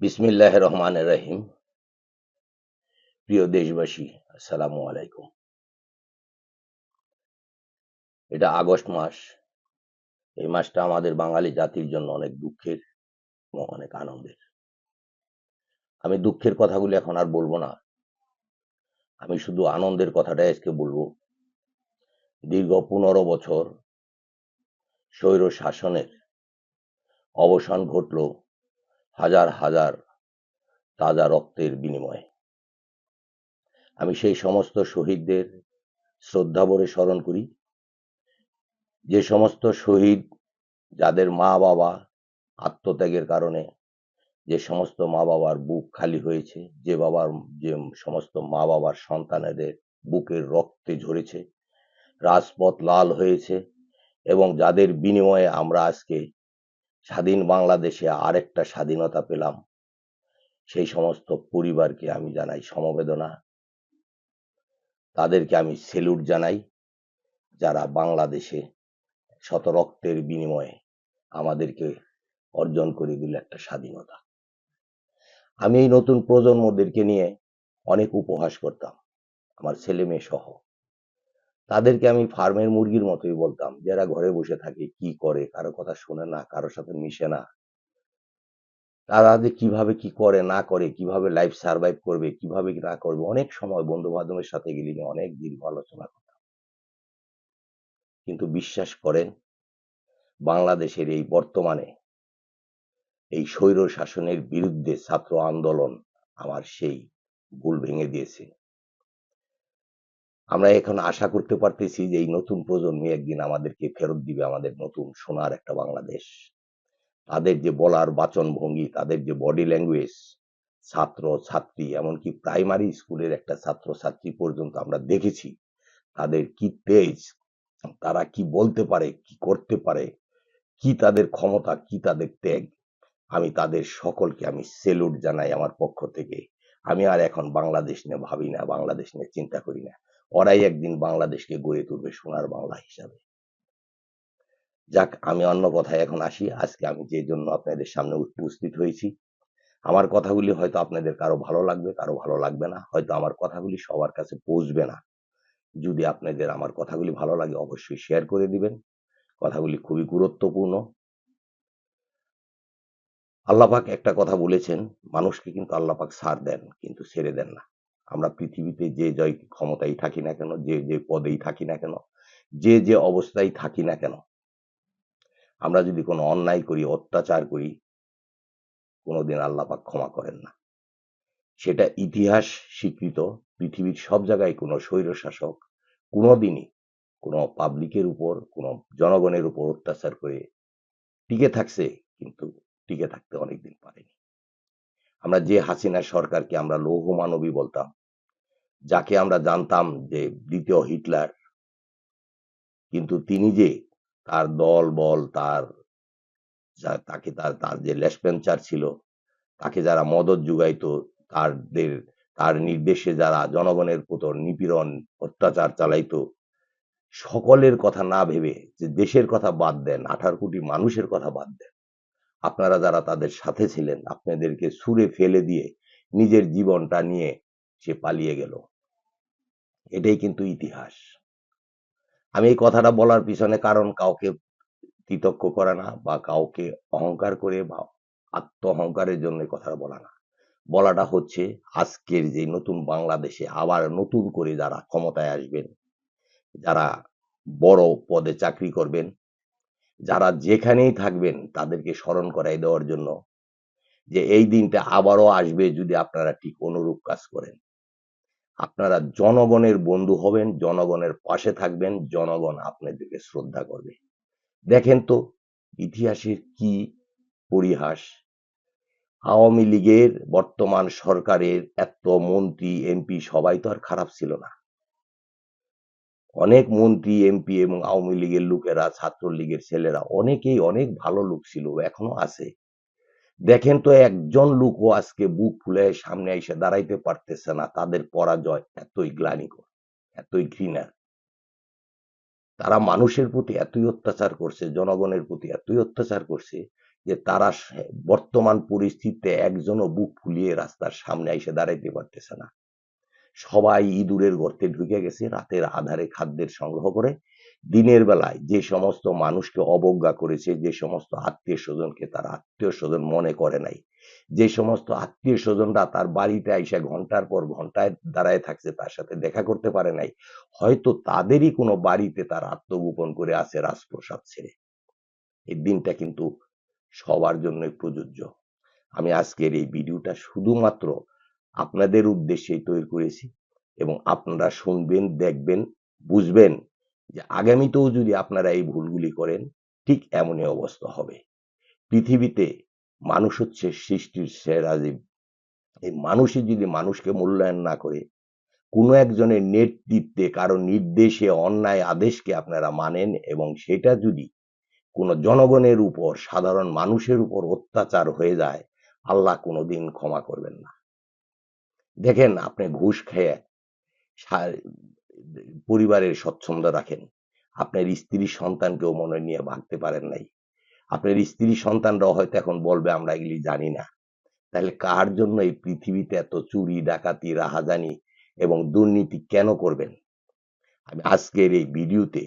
বিসমিল্লাহ রহমান রহিম। প্রিয় দেশবাসী, আসসালামু আলাইকুম। এটা আগস্ট মাস। এই মাসটা আমাদের বাঙালি জাতির জন্য অনেক দুঃখের এবং অনেক আনন্দের। আমি দুঃখের কথাগুলি এখন আর বলব না। আমি শুধু আনন্দের কথাটাই আজকে বলব। দীর্ঘ পনেরো বছর স্বৈর শাসনের অবসান ঘটল হাজার হাজার তাজা রক্তের বিনিময়ে। আমি সেই সমস্ত শহীদদের শ্রদ্ধা ভরে স্মরণ করি। যে সমস্ত শহীদ যাদের মা বাবা আত্মত্যাগের কারণে যে সমস্ত মা বাবার বুক খালি হয়েছে, যে বাবার, যে সমস্ত মা বাবার সন্তানেদের বুকের রক্তে ঝরেছে, রাজপথ লাল হয়েছে এবং যাদের বিনিময়ে আমরা আজকে স্বাধীন বাংলাদেশে আরেকটা স্বাধীনতা পেলাম। সেই সমস্ত পরিবারকে আমি জানাই সমবেদনা। তাদেরকে আমি সেলুট জানাই, যারা বাংলাদেশে শত রক্তের বিনিময়ে আমাদেরকে অর্জন করে দিল একটা স্বাধীনতা। আমি এই নতুন প্রজন্মদেরকে নিয়ে অনেক উপহাস করতাম, আমার ছেলে মেয়ে সহ। তাদেরকে আমি ফার্মের মুরগির মতোই বলতাম, যারা ঘরে বসে থাকে, কি করে? কারও কথা শোনে না কারোর সাথে মিশে না। তারা যে কীভাবে কি করে, না করে, কীভাবে লাইফ সার্ভাইভ করবে, কীভাবে না করবে, অনেক সময় বন্ধু বান্ধবের সাথে গেলে অনেক দীর্ঘ আলোচনা করতাম। কিন্তু বিশ্বাস করেন, বাংলাদেশের এই বর্তমানে এই স্বৈর শাসনের বিরুদ্ধে ছাত্র আন্দোলন আমার সেই ভুল ভেঙে দিয়েছে। আমরা এখন আশা করতে পারতেছি যে এই নতুন প্রজন্মে একদিন আমাদেরকে ফেরত দিবে আমাদের নতুন সোনার একটা বাংলাদেশ। তাদের যে বলার বাচন ভঙ্গি তাদের যে বডি ল্যাঙ্গুয়েজ ছাত্র, ছাত্রী, এমনকি প্রাইমারি স্কুলের একটা ছাত্র ছাত্রী পর্যন্ত আমরা দেখেছি, তাদের কি তেজ, তারা কি বলতে পারে, কি করতে পারে, কি তাদের ক্ষমতা, কি তাদের ত্যাগ, আমি তাদের সকলকে আমি সেলুট জানাই আমার পক্ষ থেকে। আমি আর এখন বাংলাদেশ নিয়ে ভাবি না, বাংলাদেশ নিয়ে চিন্তা করি না। ওরাই একদিন বাংলাদেশকে গড়ে তুলবে সোনার বাংলা হিসাবে। যাক, আমি অন্য কথায় এখন আসি। আজকে আমি যে জন্য আপনাদের সামনে উপস্থিত হয়েছি, আমার কথাগুলি হয়তো আপনাদের কারও ভালো লাগবে, কারও ভালো লাগবে না। হয়তো আমার কথাগুলি সবার কাছে পৌঁছবে না। যদি আপনাদের আমার কথাগুলি ভালো লাগে, অবশ্যই শেয়ার করে দিবেন। কথাগুলি খুবই গুরুত্বপূর্ণ। আল্লাপাক একটা কথা বলেছেন, মানুষকে কিন্তু আল্লাপাক ছাড় দেন, কিন্তু ছেড়ে দেন না। আমরা পৃথিবীতে যে জয় ক্ষমতায় থাকি না কেন, যে যে পদেই থাকি না কেন, যে যে অবস্থায় থাকি না কেন, আমরা যদি কোনো অন্যায় করি, অত্যাচার করি, কোনোদিন আল্লাপাক ক্ষমা করেন না। সেটা ইতিহাস স্বীকৃত, পৃথিবীর সব জায়গায় কোনো স্বৈর শাসক কোনোদিনই কোনো পাবলিকের উপর, কোনো জনগণের উপর অত্যাচার করে টিকে থাকছে, কিন্তু টিকে থাকতে অনেকদিন পারেনি। আমরা যে হাসিনা সরকারকে আমরা লৌহ মানবী বলতাম, যাকে আমরা জানতাম যে দ্বিতীয় হিটলার, কিন্তু তিনি যে তার দল, বল, তার তাকে তার তার যে লেসপেঞ্চার ছিল, তাকে যারা মদত যুগাইতো, তাদের, তার নির্দেশে যারা জনগণের উপর নিপীড়ন, অত্যাচার চালাইতো, সকলের কথা না ভেবে যে দেশের কথা বাদ দেন, আঠারো কোটি মানুষের কথা বাদ দেন। আপনারা যারা তাদের সাথে ছিলেন, আপনাদেরকে সুরে ফেলে দিয়ে নিজের জীবনটা নিয়ে সে পালিয়ে গেল। এটাই কিন্তু ইতিহাস। আমি এই কথাটা বলার পিছনে কারণ কাউকে কৃতজ্ঞ করে না বা কাউকে অহংকার করে বা আত্ম অহংকারের জন্য কথাটা বলা না। বলাটা হচ্ছে আজকের যে নতুন বাংলাদেশে আবার নতুন করে যারা ক্ষমতায় আসবেন, যারা বড় পদে চাকরি করবেন যারা যেখানেই থাকবেন তাদেরকে স্মরণ করাই দেওয়ার জন্য যে এই দিনটা আবারও আসবে যদি আপনারা ঠিক অনুরূপ কাজ করেন। আপনারা জনগণের বন্ধু হবেন, জনগণের পাশে থাকবেন, জনগণ আপনাদেরকে শ্রদ্ধা করবে। দেখেন তো ইতিহাসের কি পরিহাস। আওয়ামী লীগের বর্তমান সরকারের এত মন্ত্রী, এমপি সবাই তো আর খারাপ ছিল না। অনেক মন্ত্রী এমপি এবং আওয়ামী লীগের লোকেরা, ছাত্রলীগের ছেলেরা, অনেকেই অনেক ভালো লোক ছিল, এখনও আছে। দেখেন তো একজন লোকও আজকে বুক ফুলে সামনে এসে দাঁড়াইতে পারতেছে না, তাদের পরাজয় এতই গ্লানিকর, এতই ঘৃণা তারা মানুষের প্রতি এতই অত্যাচার করছে, জনগণের প্রতি এতই অত্যাচার করছে, যে তারা বর্তমান পরিস্থিতিতে একজনও বুক ফুলিয়ে রাস্তার সামনে এসে দাঁড়াইতে পারতেছে না। সবাই ইঁদুরের গর্তে ঢুকে গেছে, রাতের আধারে খাদ্যের সংগ্রহ করে। দিনের বেলায় যে সমস্ত মানুষকে অবজ্ঞা করেছে, যে সমস্ত আত্মীয় স্বজনকে তার আত্মীয় স্বজন মনে করে নাই, যে সমস্ত আত্মীয় স্বজনরা তার বাড়িতে আইসা ঘণ্টার পর ঘন্টায় দাঁড়ায় থাকছে, তার সাথে দেখা করতে পারে নাই, হয়তো তাদেরই কোনো বাড়িতে তার আত্মগোপন করে আছে রাজপ্রসাদ ছেড়ে। এই দিনটা কিন্তু সবার জন্যই প্রযোজ্য। আমি আজকের এই ভিডিওটা শুধুমাত্র আপনাদের উদ্দেশ্যেই তৈরি করেছি এবং আপনারা শুনবেন, দেখবেন, বুঝবেন যে আগামীতেও যদি আপনারা এই ভুলগুলি করেন, ঠিক এমনই অবস্থা হবে। পৃথিবীতে মানুষ হচ্ছে সৃষ্টির সেরা জীব। এই মানুষই যদি মানুষকে মূল্যায়ন না করে, কোনো একজনের নেতৃত্বে, কারও নির্দেশে, অন্যায় আদেশকে আপনারা মানেন এবং সেটা যদি কোনো জনগণের উপর, সাধারণ মানুষের উপর অত্যাচার হয়ে যায়, আল্লাহ কোনোদিন ক্ষমা করবেন না। দেখেন, আপনি ঘুষ খেয়ে পরিবারের স্বচ্ছন্দ রাখেন। আপনার স্ত্রী সন্তানকেও মনে নিয়ে ভাগতে পারেন নাই। আপনার স্ত্রী সন্তানরাও হয়তো এখন বলবে, আমরা এগুলি জানি না। তাহলে কার জন্য এই পৃথিবীতে এত চুরি, ডাকাতি, রাহাজানি এবং দুর্নীতি কেন করবেন? আমি আজকের এই ভিডিওতে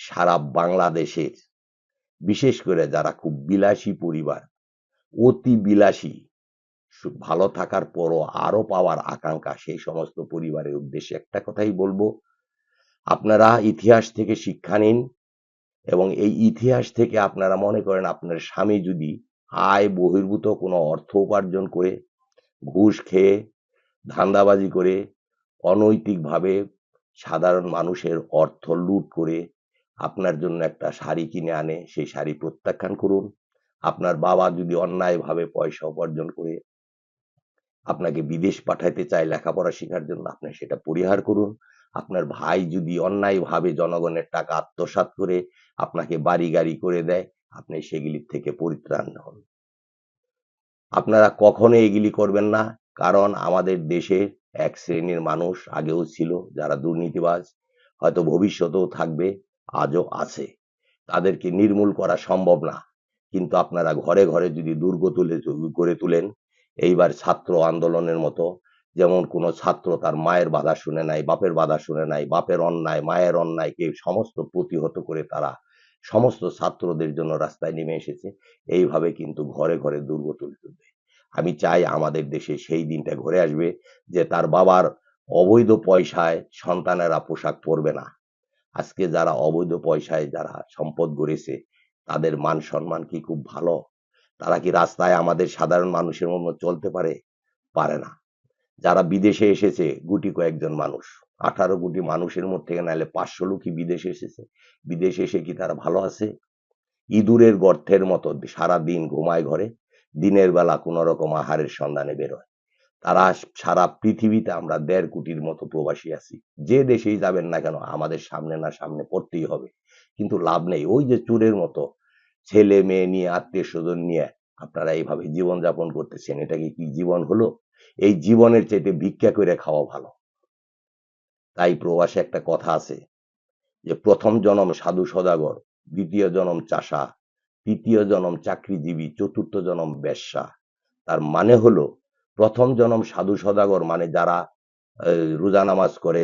সারা বাংলাদেশের, বিশেষ করে যারা খুব বিলাসী পরিবার, অতি বিলাসী ভালো থাকার পরও আরও পাওয়ার আকাঙ্ক্ষা সেই সমস্ত পরিবারের উদ্দেশ্যে একটা কথাই বলব। আপনারা ইতিহাস থেকে শিক্ষা নিন এবং এই ইতিহাস থেকে আপনারা মনে করেন আপনার স্বামী যদি আয় বহির্ভূত কোনো অর্থ উপার্জন করে, ঘুষ খেয়ে, ধান্দাবাজি করে, অনৈতিকভাবে সাধারণ মানুষের অর্থ লুট করে আপনার জন্য একটা শাড়ি কিনে আনে, সেই শাড়ি প্রত্যাখ্যান করুন। আপনার বাবা যদি অন্যায়ভাবে পয়সা উপার্জন করে আপনাকে বিদেশ পাঠাইতে চায় লেখাপড়া শেখার জন্য আপনি সেটা পরিহার করুন। আপনার ভাই যদি অন্যায়ভাবে জনগণের টাকা আত্মসাৎ করে আপনাকে বাড়ি গাড়ি করে দেয়, আপনি সেগুলির থেকে পরিত্রাণ হন। আপনারা কখনো এগুলি করবেন না, কারণ আমাদের দেশের এক শ্রেণির মানুষ আগেও ছিল যারা দুর্নীতিবাজ, হয়তো ভবিষ্যতেও থাকবে, আজও আছে। তাদেরকে নির্মূল করা সম্ভব না। কিন্তু আপনারা ঘরে ঘরে যদি দুর্গ তুলে গড়ে তুলেন এইবার ছাত্র আন্দোলনের মতো। যেমন কোনো ছাত্র তার মায়ের বাধা শুনে নাই, বাপের বাধা শুনে নাই, বাপের অন্যায়, মায়ের অন্যায়কে সমস্ত প্রতিহত করে তারা সমস্ত ছাত্রদের জন্য রাস্তায় নেমে এসেছে। এইভাবে কিন্তু ঘরে ঘরে দুর্গ তুলে তুলবে আমি চাই আমাদের দেশে সেই দিনটা ঘরে আসবে যে তার বাবার অবৈধ পয়সায় সন্তানেরা পোশাক পরবে না। আজকে যারা অবৈধ পয়সায় যারা সম্পদ গড়েছে, তাদের মান সম্মান কি খুব ভালো? তারা কি রাস্তায় আমাদের সাধারণ মানুষের মতো চলতে পারে? পারে না। যারা বিদেশে এসেছে, গুটি কয়েকজন মানুষ। আঠারো কোটি মানুষের মধ্যে নাহলে পাঁচশো লোকই বিদেশে এসেছে। বিদেশে এসে কি তারা ভালো আছে? ইঁদুরের গর্তের মতো সারা দিন ঘুমায় ঘরে, দিনের বেলা কোন রকম আহারের সন্ধানে বেরোয় তারা সারা পৃথিবীতে আমরা দেড় কোটির মতো প্রবাসী আছি। যে দেশেই যাবেন না কেন, আমাদের সামনে না সামনে পড়তেই হবে। কিন্তু লাভ নেই। ওই যে চোরের মতো ছেলে মেয়ে নিয়ে, আত্মীয় স্বজন নিয়ে আপনারা এইভাবে জীবন যাপন করতেছেন, এটা কি জীবন হলো? এই জীবনের চাইতে ভিক্ষা করে খাওয়া ভালো। তাই প্রবাসে একটা কথা আছে যে, প্রথম জনম সাধু সদাগর, দ্বিতীয় জনম চাষা, তৃতীয় জনম চাকরিজীবী, চতুর্থ জনম বেশ্যা তার মানে হলো, প্রথম জনম সাধু সদাগর মানে যারা রোজা নামাজ করে,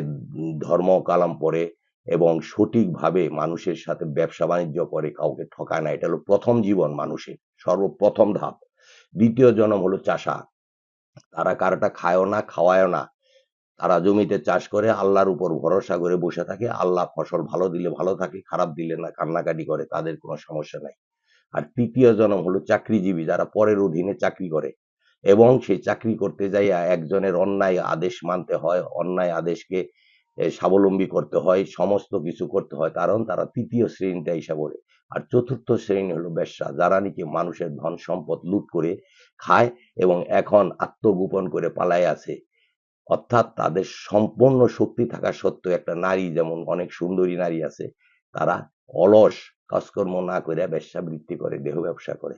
ধর্ম কালাম পড়ে এবং সঠিকভাবে মানুষের সাথে ব্যবসা বাণিজ্য করে কাউকে ঠকায় না। এটা হলো প্রথম জীবন মানুষের, সর্বপ্রথম ধাপ। দ্বিতীয় জনম হলো চাষা। তারা কারোটা খায়ও না, খাওয়ায়ও না। তারা জমিতে চাষ করে আল্লাহর উপর ভরসা করে বসে থাকে। আল্লাহ ফসল ভালো দিলে ভালো থাকে, খারাপ দিলে না, কান্নাকাটি করে, তাদের কোনো সমস্যা নাই। আর তৃতীয় জনম হলো চাকরিজীবী, যারা পরের অধীনে চাকরি করে এবং সেই চাকরি করতে যাইয়া একজনের অন্যায় আদেশ মানতে হয়, অন্যায় আদেশকে স্বাবলম্বী করতে হয়, সমস্ত কিছু করতে হয়। কারণ তারা তৃতীয় শ্রেণীটা হিসাব করে আর চতুর্থ শ্রেণি হলো ব্যবসা। যারা নাকি মানুষের ধন সম্পদ লুট করে খায় এবং এখন আত্মগোপন করে পালায় আছে অর্থাৎ তাদের সম্পূর্ণ শক্তি থাকা সত্ত্বেও একটা নারী যেমন অনেক সুন্দরী নারী আছে, তারা অলস কাজকর্ম না করে ব্যবসা বৃত্তি করে, দেহ ব্যবসা করে।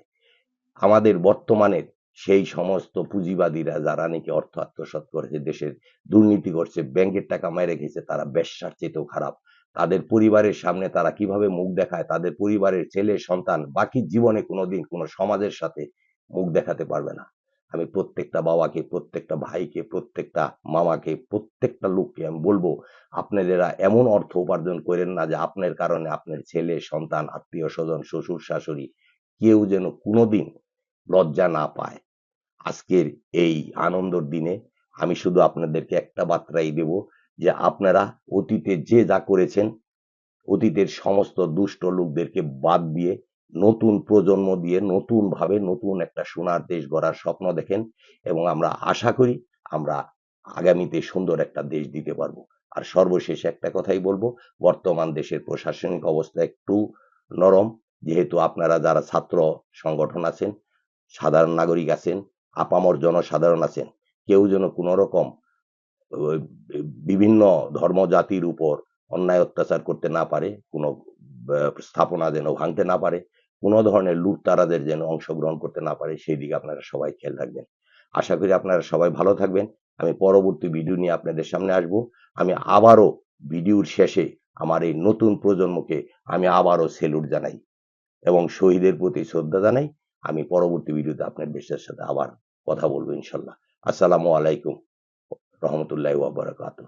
আমাদের বর্তমানের সেই সমস্ত পুঁজিবাদীরা যারা নাকি অর্থ আত্মসাৎ করেছে, দেশের দুর্নীতি করছে, ব্যাংকের টাকা মেরে রেখেছে তারা ব্যবসার চেয়েতেও খারাপ। তাদের পরিবারের সামনে তারা কীভাবে মুখ দেখায়, তাদের পরিবারের ছেলে, সন্তান, বাকি জীবনে কোনোদিন কোনো সমাজের সাথে মুখ দেখাতে পারবে না। আমি প্রত্যেকটা বাবাকে, প্রত্যেকটা ভাইকে, প্রত্যেকটা মামাকে, প্রত্যেকটা লোককে আমি বলব, আপনারা এমন অর্থ উপার্জন করেন না যে আপনার কারণে আপনার ছেলে, সন্তান, আত্মীয় স্বজন, শ্বশুর, শাশুড়ি কেউ যেন কোনোদিন লজ্জা না পায়। আজকের এই আনন্দর দিনে আমি শুধু আপনাদেরকে একটা বার্তাই দেব যে আপনারা অতীতে যে যা করেছেন, অতীতের সমস্ত দুষ্ট লোকদেরকে বাদ দিয়ে নতুন প্রজন্ম দিয়ে নতুন ভাবে নতুন একটা সোনার দেশ গড়ার স্বপ্ন দেখেন এবং আমরা আশা করি আমরা আগামীতে সুন্দর একটা দেশ দিতে পারব। আর সর্বশেষে একটা কথাই বলব, বর্তমান দেশের প্রশাসনিক অবস্থা একটু নরম। যেহেতু আপনারা যারা ছাত্র সংগঠন আছেন, সাধারণ নাগরিক আছেন আপামর জনসাধারণ আছেন। কেউ যেন কোনো রকম বিভিন্ন ধর্ম জাতির উপর অন্যায় অত্যাচার করতে না পারে, কোনো স্থাপনা যেন ভাঙতে না পারে, কোনো ধরনের লুটতারাদের যেন অংশগ্রহণ করতে না পারে, সেই দিকে আপনারা সবাই খেয়াল রাখবেন। আশা করি আপনারা সবাই ভালো থাকবেন। আমি পরবর্তী ভিডিও নিয়ে আপনাদের সামনে আসব। আমি আবারও ভিডিওর শেষে আমার এই নতুন প্রজন্মকে আমি আবারও সেলুট জানাই এবং শহীদের প্রতি শ্রদ্ধা জানাই। আমি পরবর্তী ভিডিওতে আপনার বেশের সাথে আবার কথা বলব ইনশাল্লাহ। আসসালামু আলাইকুম রহমতুল্লাহ ওয়াবারাকাতুহ